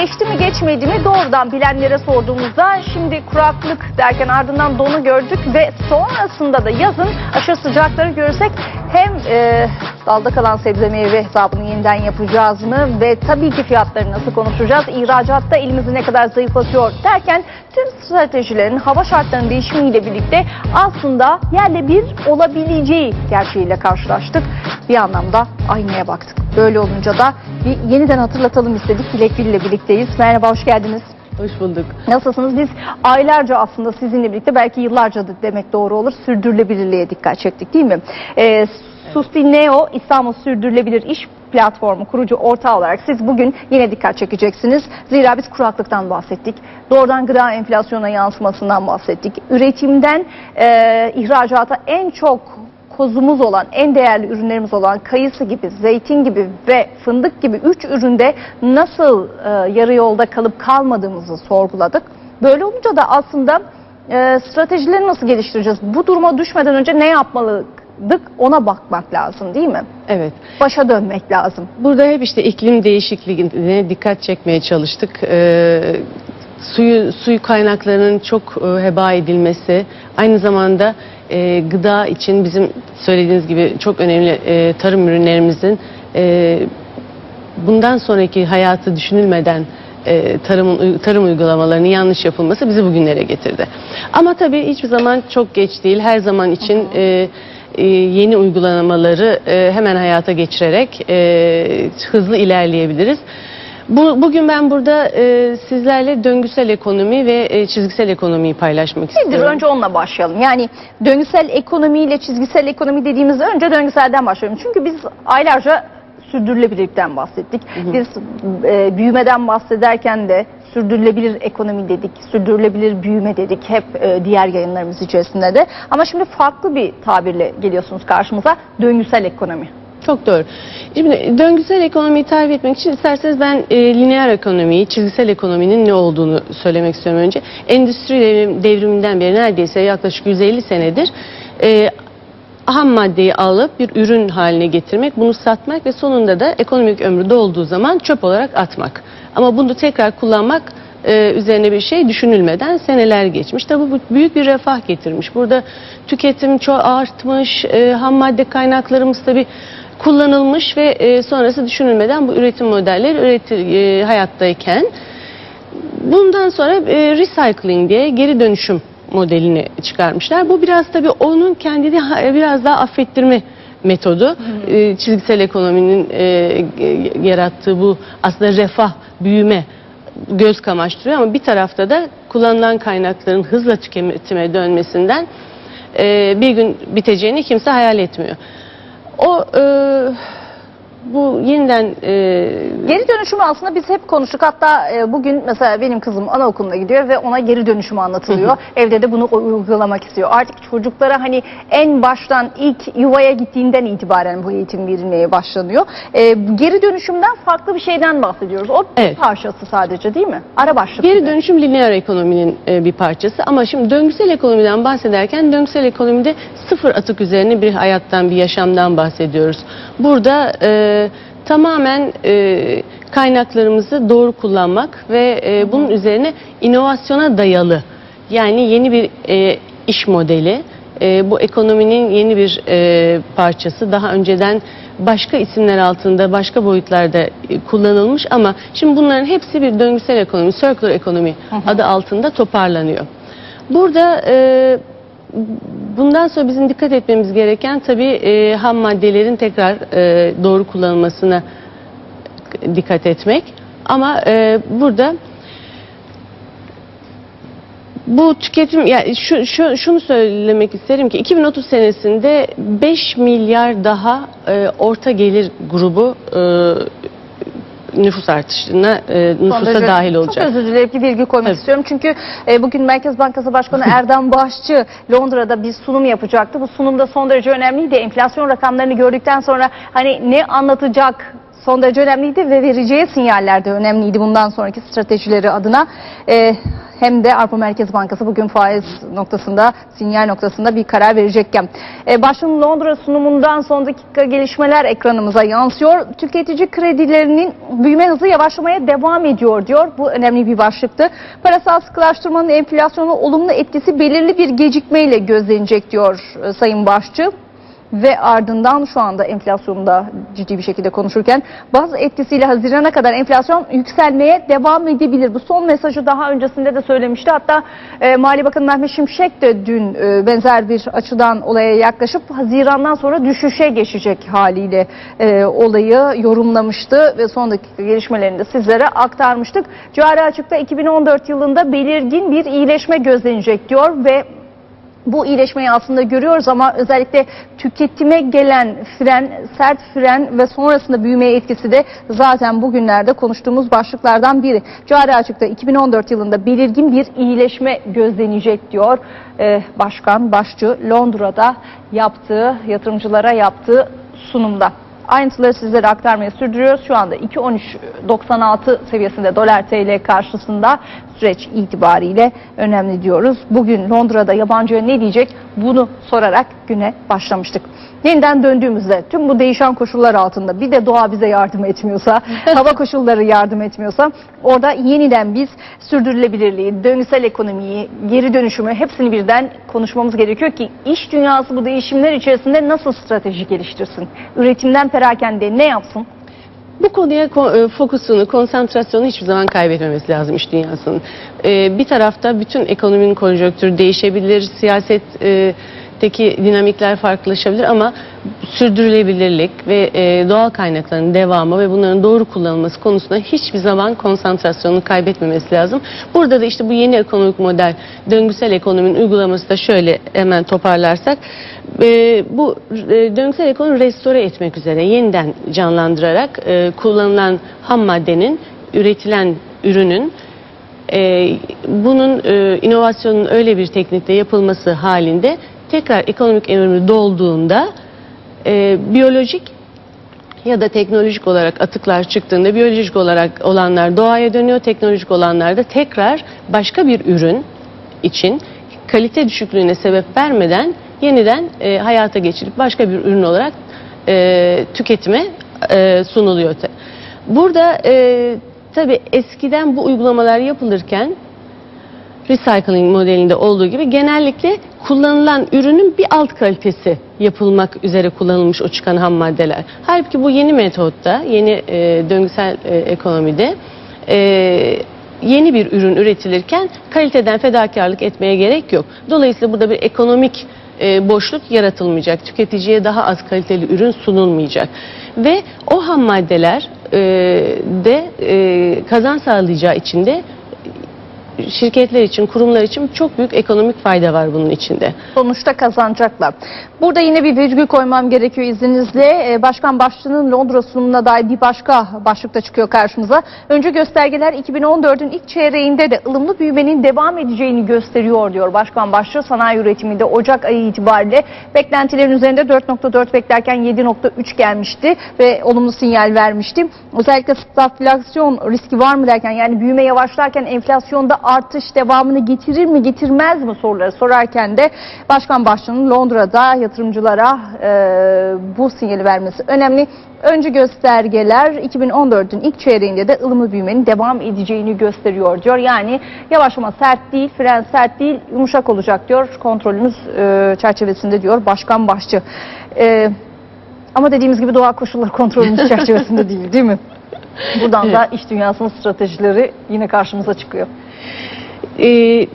geçti mi geçmedi mi doğrudan bilenlere sorduğumuzda şimdi kuraklık derken ardından donu gördük ve sonrasında da yazın aşırı sıcakları görürsek hem e, dalda kalan sebze meyve hesabını yeniden yapacağız mı ve tabii ki fiyatları nasıl konuşacağız, ihracatta elimizi ne kadar zayıflatıyor derken tüm stratejilerin hava şartlarının değişimiyle birlikte aslında yerle bir olabileceği gerçeğiyle karşılaştık. Bir anlamda aynaya baktık. Böyle olunca da bir yeniden hatırlatalım istedik. Dilek Gül ile birlikteyiz. Merhaba, hoş geldiniz. Hoş bulduk. Nasılsınız? Biz aylarca aslında sizinle birlikte belki yıllarca demek doğru olur sürdürülebilirliğe dikkat çektik değil mi? Ee, Sustineo İstanbul Sürdürülebilir İş Platformu kurucu ortağı olarak siz bugün yine dikkat çekeceksiniz. Zira biz kuraklıktan bahsettik. Doğrudan gıda enflasyona yansımasından bahsettik. Üretimden e, ihracata en çok kozumuz olan, en değerli ürünlerimiz olan kayısı gibi, zeytin gibi ve fındık gibi üç üründe nasıl e, yarı yolda kalıp kalmadığımızı sorguladık. Böyle olunca da aslında e, stratejileri nasıl geliştireceğiz? Bu duruma düşmeden önce ne yapmalıydık ona bakmak lazım değil mi? Evet. Başa dönmek lazım. Burada hep işte iklim değişikliğine dikkat çekmeye çalıştık. Ee, suyu suyu kaynaklarının çok e, heba edilmesi, aynı zamanda e, gıda için bizim söylediğiniz gibi çok önemli e, tarım ürünlerimizin e, bundan sonraki hayatı düşünülmeden e, tarımın tarım uygulamalarının yanlış yapılması bizi bugünlere getirdi. Ama tabii hiçbir zaman çok geç değil. Her zaman için e, e, yeni uygulamaları e, hemen hayata geçirerek e, hızlı ilerleyebiliriz. Bu, bugün ben burada e, sizlerle döngüsel ekonomi ve e, çizgisel ekonomiyi paylaşmak Nedir? istiyorum. Önce onunla başlayalım. Yani döngüsel ekonomiyle çizgisel ekonomi dediğimizde önce döngüselden başlayalım. Çünkü biz aylarca sürdürülebilirlikten bahsettik. Biz e, büyümeden bahsederken de sürdürülebilir ekonomi dedik, sürdürülebilir büyüme dedik hep e, diğer yayınlarımız içerisinde de. Ama şimdi farklı bir tabirle geliyorsunuz karşımıza döngüsel ekonomi. Çok doğru. Şimdi döngüsel ekonomiyi tarif etmek için isterseniz ben e, lineer ekonomiyi, çizgisel ekonominin ne olduğunu söylemek istiyorum önce. Endüstri devrim- devriminden beri neredeyse yaklaşık 150 senedir e, ham maddeyi alıp bir ürün haline getirmek, bunu satmak ve sonunda da ekonomik ömrü dolduğu zaman çöp olarak atmak. Ama bunu tekrar kullanmak e, üzerine bir şey düşünülmeden seneler geçmiş. Tabii bu büyük bir refah getirmiş. Burada tüketim çok artmış, e, ham madde kaynaklarımız tabii kullanılmış ve e, sonrası düşünülmeden bu üretim modelleri üreti, e, hayattayken bundan sonra e, recycling diye geri dönüşüm modelini çıkarmışlar. Bu biraz tabii onun kendini biraz daha affettirme metodu. E, çizgisel ekonominin e, yarattığı bu aslında refah, büyüme göz kamaştırıyor ama bir tarafta da kullanılan kaynakların hızla tüketime dönmesinden e, bir gün biteceğini kimse hayal etmiyor. O e, bu yeniden e, Geri dönüşümü aslında biz hep konuştuk. Hatta e, bugün mesela benim kızım anaokuluna gidiyor ve ona geri dönüşümü anlatılıyor. Evde de bunu uygulamak istiyor. Artık çocuklara hani en baştan ilk yuvaya gittiğinden itibaren bu eğitim verilmeye başlanıyor. E, geri dönüşümden farklı bir şeyden bahsediyoruz. O bir Evet. parçası sadece değil mi? Ara başlık. Geri dönüşüm lineer ekonominin e, bir parçası ama şimdi döngüsel ekonomiden bahsederken döngüsel ekonomide sıfır atık üzerine bir hayattan bir yaşamdan bahsediyoruz. Burada e, tamamen e, kaynaklarımızı doğru kullanmak ve e, bunun üzerine inovasyona dayalı yani yeni bir e, iş modeli e, bu ekonominin yeni bir e, parçası daha önceden başka isimler altında başka boyutlarda e, kullanılmış ama şimdi bunların hepsi bir döngüsel ekonomi, circular ekonomi adı altında toparlanıyor. Burada e, bundan sonra bizim dikkat etmemiz gereken tabii e, ham maddelerin tekrar e, doğru kullanılmasına dikkat etmek. Ama e, burada bu tüketim yani şu, şu şunu söylemek isterim ki 2030 senesinde 5 milyar daha e, orta gelir grubu e, nüfus artışına e, nüfusa derece- dahil olacak. Çok özür dilerim bir bilgi koymak Tabii. istiyorum. Çünkü e, bugün Merkez Bankası Başkanı Erdem Bağışçı Londra'da bir sunum yapacaktı. Bu sunumda son derece önemliydi. Enflasyon rakamlarını gördükten sonra hani ne anlatacak son derece önemliydi ve vereceği sinyaller de önemliydi bundan sonraki stratejileri adına. E, hem de Avrupa Merkez Bankası bugün faiz noktasında, sinyal noktasında bir karar verecekken. E, başkanın Londra sunumundan son dakika gelişmeler ekranımıza yansıyor. Tüketici kredilerinin büyüme hızı yavaşlamaya devam ediyor diyor. Bu önemli bir başlıktı. Parasal sıkılaştırmanın enflasyona olumlu etkisi belirli bir gecikmeyle gözlenecek diyor e, Sayın Başçı ve ardından şu anda enflasyonda ciddi bir şekilde konuşurken bazı etkisiyle Haziran'a kadar enflasyon yükselmeye devam edebilir. Bu son mesajı daha öncesinde de söylemişti. Hatta e, Mali Bakanı Mehmet Şimşek de dün e, benzer bir açıdan olaya yaklaşıp Haziran'dan sonra düşüşe geçecek haliyle e, olayı yorumlamıştı ve son dakika gelişmelerini de sizlere aktarmıştık. Cari açıkta 2014 yılında belirgin bir iyileşme gözlenecek diyor ve bu iyileşmeyi aslında görüyoruz ama özellikle tüketime gelen fren, sert fren ve sonrasında büyümeye etkisi de zaten bugünlerde konuştuğumuz başlıklardan biri. Cari açıkta 2014 yılında belirgin bir iyileşme gözlenecek diyor Ee, Başkan Başçı Londra'da yaptığı, yatırımcılara yaptığı sunumda. Ayrıntıları sizlere aktarmaya sürdürüyoruz. Şu anda 2.13.96 seviyesinde dolar TL karşısında süreç itibariyle önemli diyoruz. Bugün Londra'da yabancıya ne diyecek bunu sorarak güne başlamıştık. Yeniden döndüğümüzde tüm bu değişen koşullar altında bir de doğa bize yardım etmiyorsa, hava koşulları yardım etmiyorsa orada yeniden biz sürdürülebilirliği, döngüsel ekonomiyi, geri dönüşümü hepsini birden konuşmamız gerekiyor ki iş dünyası bu değişimler içerisinde nasıl strateji geliştirsin? Üretimden perakende ne yapsın? Bu konuya ko- e, fokusunu, konsantrasyonu hiçbir zaman kaybetmemesi lazım iş dünyasının. E, Bir tarafta bütün ekonominin konjonktürü değişebilir, siyasetteki dinamikler farklılaşabilir ama sürdürülebilirlik ve e, doğal kaynakların devamı ve bunların doğru kullanılması konusunda hiçbir zaman konsantrasyonunu kaybetmemesi lazım. Burada da işte bu yeni ekonomik model, döngüsel ekonominin uygulaması da şöyle hemen toparlarsak, e, bu e, döngüsel ekonomi restore etmek üzere yeniden canlandırarak e, kullanılan ham maddenin, üretilen ürünün e, bunun e, inovasyonun öyle bir teknikle yapılması halinde tekrar ekonomik evrimi dolduğunda e, biyolojik ya da teknolojik olarak atıklar çıktığında biyolojik olarak olanlar doğaya dönüyor, teknolojik olanlar da tekrar başka bir ürün için kalite düşüklüğüne sebep vermeden yeniden e, hayata geçirilip başka bir ürün olarak e, tüketime e, sunuluyor. Burada e, tabii eskiden bu uygulamalar yapılırken recycling modelinde olduğu gibi genellikle kullanılan ürünün bir alt kalitesi yapılmak üzere kullanılmış o çıkan ham maddeler. Halbuki bu yeni metotta, yeni e, döngüsel e, ekonomide e, yeni bir ürün üretilirken kaliteden fedakarlık etmeye gerek yok. Dolayısıyla burada bir ekonomik e, boşluk yaratılmayacak. Tüketiciye daha az kaliteli ürün sunulmayacak. Ve o ham maddeler e, de e, kazan sağlayacağı için de şirketler için, kurumlar için çok büyük ekonomik fayda var bunun içinde. sonuçta kazanacaklar. Burada yine bir virgül koymam gerekiyor izninizle. Ee, Başkan Başçı'nın Londra sunumuna dair bir başka başlıkta çıkıyor karşımıza. Önce göstergeler 2014'ün ilk çeyreğinde de ılımlı büyümenin devam edeceğini gösteriyor diyor Başkan Başçı. Sanayi üretiminde Ocak ayı itibariyle beklentilerin üzerinde 4.4 beklerken 7.3 gelmişti ve olumlu sinyal vermişti. Özellikle stagflasyon riski var mı derken yani büyüme yavaşlarken enflasyonda artış devamını getirir mi getirmez mi soruları sorarken de Başkan Başkanı'nın Londra'da yatırımcılara e, bu sinyali vermesi önemli. Önce göstergeler 2014'ün ilk çeyreğinde de ılımlı büyümenin devam edeceğini gösteriyor diyor. Yani yavaşlama sert değil, fren sert değil, yumuşak olacak diyor. Kontrolümüz e, çerçevesinde diyor Başkan Başçı. E, ama dediğimiz gibi doğa koşulları kontrolümüz çerçevesinde değil değil mi? Buradan da iş dünyasının stratejileri yine karşımıza çıkıyor. Ee,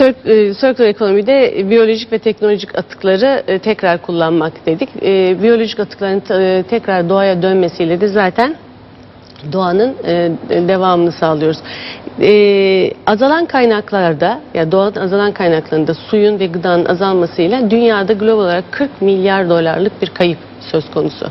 e, Circular ekonomide biyolojik ve teknolojik atıkları e, tekrar kullanmak dedik. E, Biyolojik atıkların e, tekrar doğaya dönmesiyle de zaten doğanın devamını sağlıyoruz. E, azalan kaynaklarda ya doğanın azalan kaynaklarında suyun ve gıdanın azalmasıyla dünyada global olarak 40 milyar dolarlık bir kayıp söz konusu.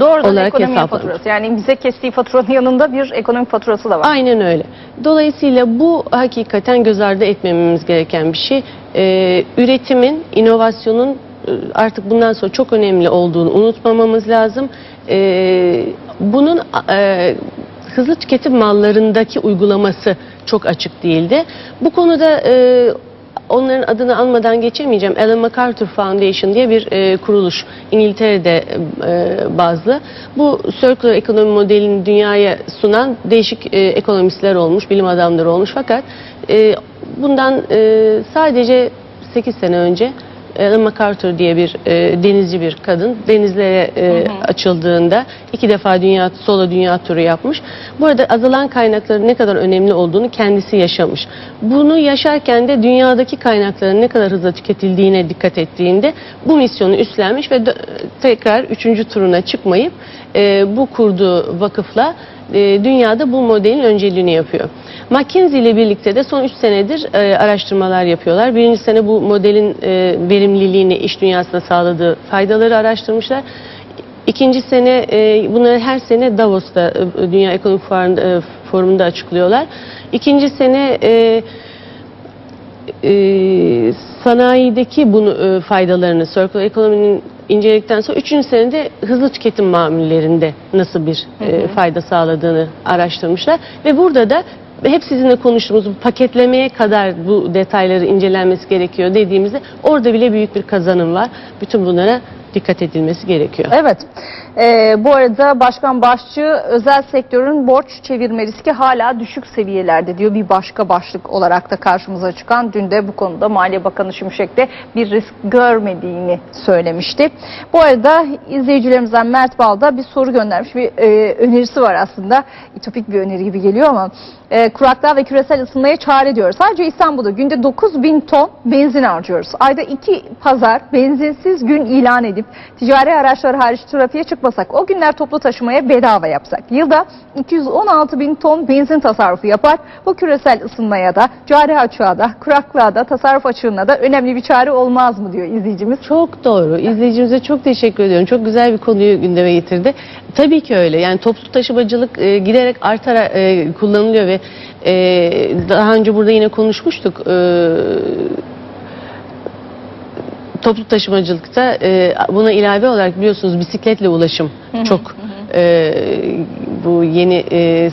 Doğrudan olarak ekonomi hesaplanmış. faturası. Yani bize kestiği faturanın yanında bir ekonomik faturası da var. Aynen öyle. Dolayısıyla bu hakikaten göz ardı etmememiz gereken bir şey. Ee, üretimin, inovasyonun e, artık bundan sonra çok önemli olduğunu unutmamamız lazım. Ee, bunun e, hızlı tüketim mallarındaki uygulaması çok açık değildi. Bu konuda e, onların adını anmadan geçemeyeceğim. Ellen MacArthur Foundation diye bir e, kuruluş İngiltere'de e, bazlı. Bu circular ekonomi modelini dünyaya sunan değişik e, ekonomistler olmuş, bilim adamları olmuş. Fakat e, bundan e, sadece 8 sene önce Ellen MacArthur diye bir e, denizci bir kadın denizlere e, açıldığında iki defa dünya solo dünya turu yapmış. Bu arada azalan kaynakların ne kadar önemli olduğunu kendisi yaşamış. Bunu yaşarken de dünyadaki kaynakların ne kadar hızlı tüketildiğine dikkat ettiğinde bu misyonu üstlenmiş ve tekrar üçüncü turuna çıkmayıp e, bu kurduğu vakıfla e, dünyada bu modelin önceliğini yapıyor. McKinsey ile birlikte de son 3 senedir e, araştırmalar yapıyorlar. Birinci sene bu modelin e, verimliliğini, iş dünyasına sağladığı faydaları araştırmışlar. İkinci sene e, bunları her sene Davos'ta e, Dünya Ekonomik Fuarında, e, Forumu'nda açıklıyorlar. İkinci sene e, e, sanayideki bunu e, faydalarını, circular ekonominin inceledikten sonra üçüncü senede hızlı tüketim mamullerinde nasıl bir e, fayda sağladığını araştırmışlar ve burada da hep sizinle konuştuğumuz bu paketlemeye kadar bu detayları incelenmesi gerekiyor dediğimizde orada bile büyük bir kazanım var. Bütün bunlara dikkat edilmesi gerekiyor. Evet. Ee, bu arada Başkan Başçı özel sektörün borç çevirme riski hala düşük seviyelerde diyor. Bir başka başlık olarak da karşımıza çıkan dün de bu konuda Maliye Bakanı Şimşek de bir risk görmediğini söylemişti. Bu arada izleyicilerimizden Mert Bal da bir soru göndermiş. Bir e, önerisi var aslında. İtopik bir öneri gibi geliyor ama e, kuraklığa ve küresel ısınmaya çare diyor. Sadece İstanbul'da günde 9 bin ton benzin harcıyoruz. Ayda iki pazar benzinsiz gün ilan edip ticari araçlar hariç trafiğe çıkmasak o günler toplu taşımaya bedava yapsak yılda 216 bin ton benzin tasarrufu yapar. Bu küresel ısınmaya da cari açığa da kuraklığa da tasarruf açığına da önemli bir çare olmaz mı diyor izleyicimiz. Çok doğru. İzleyicimize çok teşekkür ediyorum. Çok güzel bir konuyu gündeme getirdi. Tabii ki öyle. Yani toplu taşımacılık e, giderek artarak e, kullanılıyor ve e, daha önce burada yine konuşmuştuk. E, toplu taşımacılıkta e, buna ilave olarak biliyorsunuz bisikletle ulaşım çok e, bu yeni e,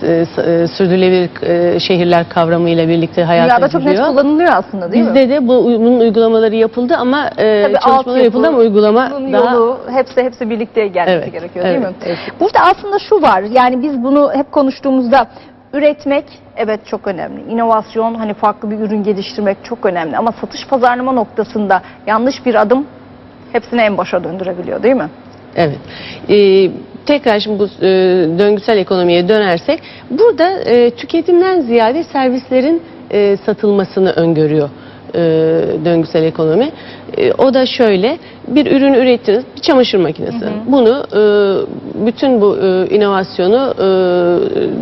s- s- e, sürdürülebilir e, şehirler kavramıyla birlikte hayata Dünyada çok net kullanılıyor aslında değil mi? Bizde de bu bunun uygulamaları yapıldı ama e, Tabii çalışmalar altyapı, yapıldı ama uygulama bunun daha yolu hepsi hepsi birlikte gelmesi Evet, gerekiyor evet, değil mi? evet. Burada aslında şu var. Yani biz bunu hep konuştuğumuzda üretmek evet çok önemli. İnovasyon hani farklı bir ürün geliştirmek çok önemli ama satış pazarlama noktasında yanlış bir adım hepsini en başa döndürebiliyor değil mi? Evet. Ee, tekrar şimdi bu e, döngüsel ekonomiye dönersek burada e, tüketimden ziyade servislerin e, satılmasını öngörüyor e, döngüsel ekonomi. E, o da şöyle bir ürün ürettiniz bir çamaşır makinesi. Bunu e, bütün bu e, inovasyonu e,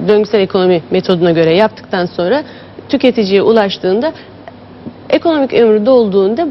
döngüsel ekonomi metoduna göre yaptıktan sonra tüketiciye ulaştığında ekonomik ömrü dolduğunda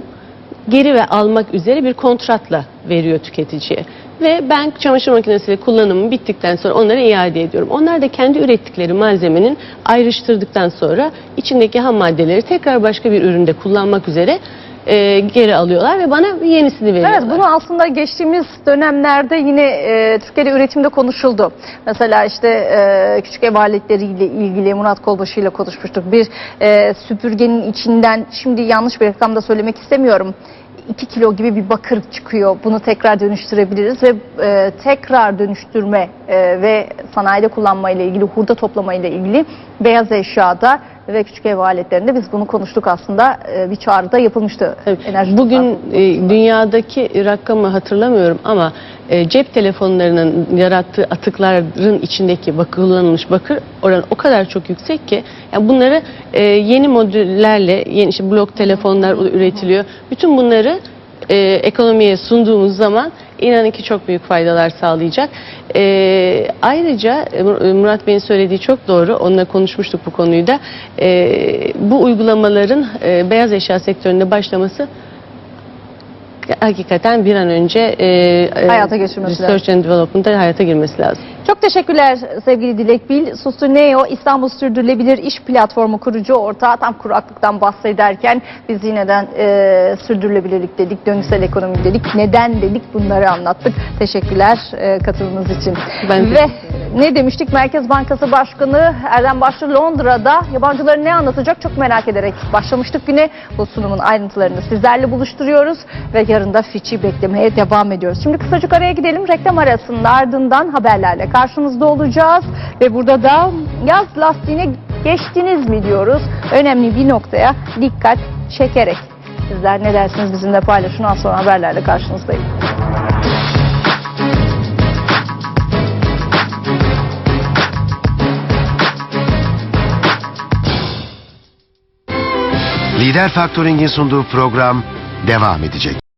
geri ve almak üzere bir kontratla veriyor tüketiciye. Ve ben çamaşır makinesi kullanımı bittikten sonra onlara iade ediyorum. Onlar da kendi ürettikleri malzemenin ayrıştırdıktan sonra içindeki ham maddeleri tekrar başka bir üründe kullanmak üzere e, geri alıyorlar ve bana yenisini veriyorlar. Evet bunu aslında geçtiğimiz dönemlerde yine e, Türkiye'de üretimde konuşuldu. Mesela işte e, küçük ev aletleriyle ilgili Murat Kolbaşı ile konuşmuştuk. Bir e, süpürgenin içinden şimdi yanlış bir rakamda söylemek istemiyorum. 2 kilo gibi bir bakır çıkıyor. Bunu tekrar dönüştürebiliriz ve e, tekrar dönüştürme e, ve sanayide kullanma ile ilgili, hurda toplama ile ilgili beyaz eşyada ve küçük ev aletlerinde biz bunu konuştuk aslında. E, bir çağrıda yapılmıştı. Enerji Bugün e, dünyadaki rakamı hatırlamıyorum ama e, cep telefonlarının yarattığı atıkların içindeki bakır, kullanılmış bakır oranı o kadar çok yüksek ki yani bunları e, yeni modüllerle yeni işte blok telefonlar üretiliyor. Bütün bunları e, ekonomiye sunduğumuz zaman inanın ki çok büyük faydalar sağlayacak. E, ayrıca e, Mur- Murat Bey'in söylediği çok doğru. Onunla konuşmuştuk bu konuyu da. E, bu uygulamaların e, beyaz eşya sektöründe başlaması hakikaten bir an önce e, Hayata geçirmesi Research and Development'ta hayata girmesi lazım. Çok teşekkürler sevgili Dilek Bil. Sustuneo İstanbul Sürdürülebilir İş Platformu kurucu ortağı tam kuraklıktan bahsederken biz yineden e, sürdürülebilirlik dedik, döngüsel ekonomi dedik, neden dedik bunları anlattık. Teşekkürler e, katılımınız için. Ben Ve ne demiştik? Merkez Bankası Başkanı Erdem Başlı Londra'da yabancıları ne anlatacak çok merak ederek başlamıştık güne. Bu sunumun ayrıntılarını sizlerle buluşturuyoruz ve yarın da Fitch'i beklemeye devam ediyoruz. Şimdi kısacık araya gidelim. Reklam arasının ardından haberlerle karşınızda olacağız ve burada da yaz lastiğine geçtiniz mi diyoruz. Önemli bir noktaya dikkat çekerek. Sizler ne dersiniz bizimle paylaşın. Az sonra haberlerle karşınızdayım. Lider Faktöring'in sunduğu program devam edecek.